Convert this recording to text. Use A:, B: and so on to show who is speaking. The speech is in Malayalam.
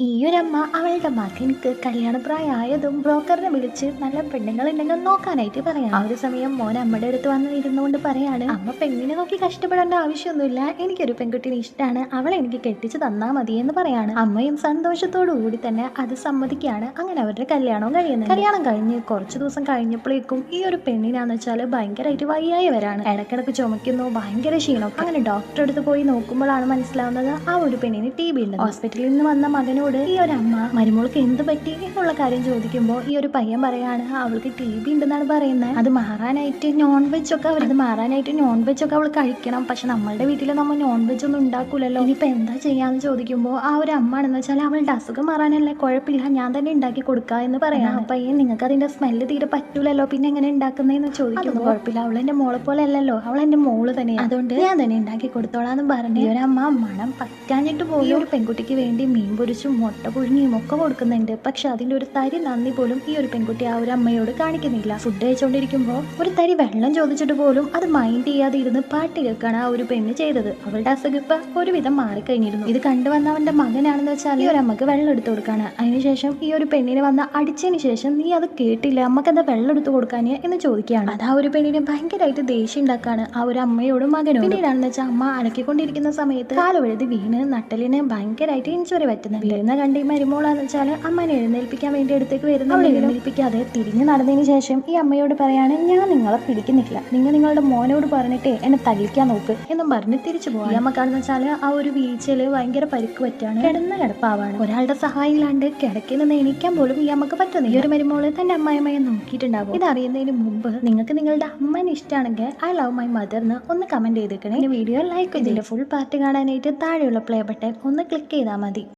A: ഈയൊരമ്മ അവളുടെ മകൻക്ക് കല്യാണപ്രായമായതും ബ്രോക്കറിനെ വിളിച്ച് നല്ല പെണ്ണുങ്ങൾ ഉണ്ടെങ്കിൽ നോക്കാനായിട്ട് പറയാം ആ ഒരു സമയം മോൻ അമ്മയുടെ അടുത്ത് വന്ന് ഇരുന്നുകൊണ്ട് പറയാണ് അമ്മ പെണ്ണിനെ നോക്കി കഷ്ടപ്പെടേണ്ട ആവശ്യമൊന്നുമില്ല. എനിക്കൊരു പെൺകുട്ടിനെ ഇഷ്ടമാണ് അവളെ എനിക്ക് കെട്ടിച്ച് തന്നാ മതി എന്ന് പറയാണ്. അമ്മയും സന്തോഷത്തോടു കൂടി തന്നെ അത് സമ്മതിക്കുകയാണ്. അങ്ങനെ അവരുടെ കല്യാണവും കഴിയുന്നത് കല്യാണം കഴിഞ്ഞ് കുറച്ച് ദിവസം കഴിഞ്ഞപ്പോഴേക്കും ഈ ഒരു പെണ്ണിനാന്ന് വെച്ചാൽ ഭയങ്കരമായിട്ട് വയ്യായി വരാണ് ഇടക്കിടക്ക് ചുമക്കുന്നു ഭയങ്കര ക്ഷീണം അങ്ങനെ ഡോക്ടറെ അടുത്ത് പോയി നോക്കുമ്പോഴാണ് മനസ്സിലാവുന്നത് ആ ഒരു പെണ്ണിന് ടി ബി ഉണ്ട് ഹോസ്പിറ്റലിൽ നിന്ന് വന്ന മകനോട് ഈ ഒരു അമ്മ മരുമോൾക്ക് എന്ത് പറ്റി? എന്നുള്ള കാര്യം ചോദിക്കുമ്പോൾ ഈ ഒരു പയ്യൻ പറയാണ് അവൾക്ക് ടി ബി ഉണ്ടെന്നാണ് പറയുന്നത് അത് മാറാനായിട്ട് നോൺ വെജ് ഒക്കെ അവരത് മാറാനായിട്ട് നോൺ വെജ് ഒക്കെ അവൾ കഴിക്കണം. പക്ഷെ നമ്മളുടെ വീട്ടിൽ നമ്മൾ നോൺ വെജ് ഒന്നും ഉണ്ടാക്കൂലല്ലോ. ഇനിയിപ്പോൾ എന്താ ചെയ്യാന്ന് ചോദിക്കുമ്പോൾ ആ ഒരു അമ്മ ആണെന്ന് വെച്ചാൽ അവളുടെ അസുഖം മാറാനല്ലേ കുഴപ്പമില്ല. ഞാൻ തന്നെ ഉണ്ടാക്കി കൊടുക്കുക എന്ന് പറയാം ആ പയ്യൻ നിങ്ങൾക്ക് അതിന്റെ സ്മെല്ല് തീരെ പറ്റൂലല്ലോ. പിന്നെ എങ്ങനെ ഉണ്ടാക്കുന്നതെന്ന് ചോദിക്കുന്നു കുഴപ്പമില്ല. അവൾ എന്റെ മോളെ പോലെ അല്ലല്ലോ. അവൾ എന്റെ മോൾ തന്നെയാണ് അതുകൊണ്ട് ഞാൻ തന്നെ ഉണ്ടാക്കി കൊടുത്തോളാന്ന് പറഞ്ഞു ഈ ഒരു അമ്മ മണം പറ്റാഞ്ഞിട്ട് പോയി ഒരു പെൺകുട്ടിക്ക് വേണ്ടി മീൻ പൊരിച്ചും മുട്ട പുഴുങ്ങിയും ഒക്കെ കൊടുക്കുന്നുണ്ട്. പക്ഷെ അതിന്റെ ഒരു തരി നന്ദി പോലും ഈ ഒരു പെൺകുട്ടി ആ ഒരു അമ്മയോട് കാണിക്കുന്നില്ല. ഫുഡ് കഴിച്ചുകൊണ്ടിരിക്കുമ്പോൾ ഒരു തരി വെള്ളം ചോദിച്ചിട്ട് പോലും അത് മൈൻഡ് ചെയ്യാതെ ഇരുന്ന് പാട്ട് കേൾക്കാണ് ആ ഒരു പെണ്ണ് ചെയ്തത്. അവളുടെ അസുഖിപ്പ ഒരുവിധം മാറിക്കഴിഞ്ഞിരുന്നു. ഇത് കണ്ടുവന്ന അവന്റെ മകനാണെന്ന് വെച്ചാൽ ഈ ഒരു അമ്മയ്ക്ക് വെള്ളം എടുത്തു കൊടുക്കാണ്. അതിനുശേഷം ഈ ഒരു പെണ്ണിനെ വന്ന അടിച്ചതിന് ശേഷം നീ അത് കേട്ടില്ല അമ്മയ്ക്ക് എന്താ വെള്ളം എടുത്തു കൊടുക്കാനേ? എന്ന് ചോദിക്കുകയാണ്. അത് ആ ഒരു പെണ്ണിനെ ഭയങ്കരമായിട്ട് ദേഷ്യം ഉണ്ടാക്കാണ് ആ ഒരു അമ്മയോടും മകനോടും. പിന്നീടാണെന്ന് വെച്ചാൽ അമ്മ അലക്കിക്കൊണ്ടിരിക്കുന്ന സമയത്ത് കാലുവഴുതി വീണ് നട്ടലിന് ഭയങ്കരമായിട്ട് ഇഞ്ചുറി പറ്റുന്നുണ്ട്. വീഴുന്ന കണ്ട് ഈ മരുമോളാന്ന് വെച്ചാൽ അമ്മനെ എഴുന്നേൽപ്പിക്കാൻ വേണ്ടി അടുത്തേക്ക് വരുന്ന അവളെ എഴുന്നേൽപ്പിക്കാതെ തിരിഞ്ഞു നടന്നതിന് ശേഷം ഈ അമ്മയോട് പറയാണ് ഞാൻ നിങ്ങളെ പിടിക്കുന്നില്ല. നിങ്ങൾ നിങ്ങളുടെ മോനോട് പറഞ്ഞിട്ട് എന്നെ തകിക്കാൻ നോക്ക് എന്നും പറഞ്ഞ് തിരിച്ചു പോകാം ഈ കാണുന്ന വെച്ചാൽ ആ ഒരു വീഴ്ചയിൽ ഭയങ്കര പരിക്ക് പറ്റാണ്. കിടന്ന കിടപ്പാവാണ്. ഒരാളുടെ സഹായം ഇല്ലാണ്ട് കിടക്കിൽ നിന്ന് എണീക്കാൻ പോലും ഈ അമ്മയ്ക്ക് പറ്റുന്നില്ല. ഈ ഒരു മരുമോൾ തന്റെ അമ്മായിമ്മയെ നോക്കിയിട്ടുണ്ടാവും. ഇത് അറിയുന്നതിന് മുമ്പ് നിങ്ങൾക്ക് നിങ്ങളുടെ അമ്മനെ ഇഷ്ടമാണെങ്കിൽ ഐ ലവ് മൈ മദർ എന്ന് ഒന്ന് കമന്റ് ചെയ്തേക്കണേ. വീഡിയോ ലൈക്ക് ഇതിന്റെ ഫുൾ പാർട്ട് കാണാനായിട്ട് താഴെയുള്ള പ്ലേ ബട്ടൺ ഒന്ന് ക്ലിക്ക് ചെയ്താൽ മതി.